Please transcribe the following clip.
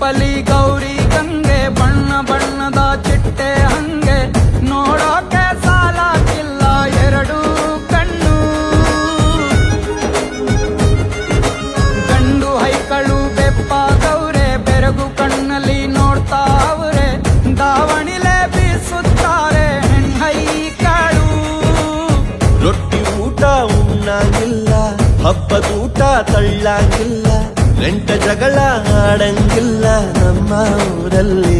ಬಲಿ ಗೌರಿ ಗಂಗೆ, ಬಣ್ಣ ಬಣ್ಣದ ಚಿಟ್ಟೆ ಹಂಗೆ. ನೋಡೋಕೆ ಸಾಲಾಗಿಲ್ಲ ಎರಡು ಕಣ್ಣು. ಗಂಡು ಹೈಕಳು ಬೆಪ್ಪ ಗೌರೆ, ಬೆರಗು ಕಣ್ಣಲ್ಲಿ ನೋಡ್ತಾ ಅವರೆ. ದಾವಣಿಲೆ ಬೀಸುತ್ತಾರೆ ಹೈ ಕಾಳು ರೊಟ್ಟಿ ಊಟ ಉಣ್ಣಾಗಿಲ್ಲ ಹಬ್ಬದೂಟ ತಳ್ಳಾಗಿಲ್ಲ. ಗಂಟ ಜಗಳ ಆಡಂಗಿಲ್ಲ ನಮ್ಮ ಊರಲ್ಲಿ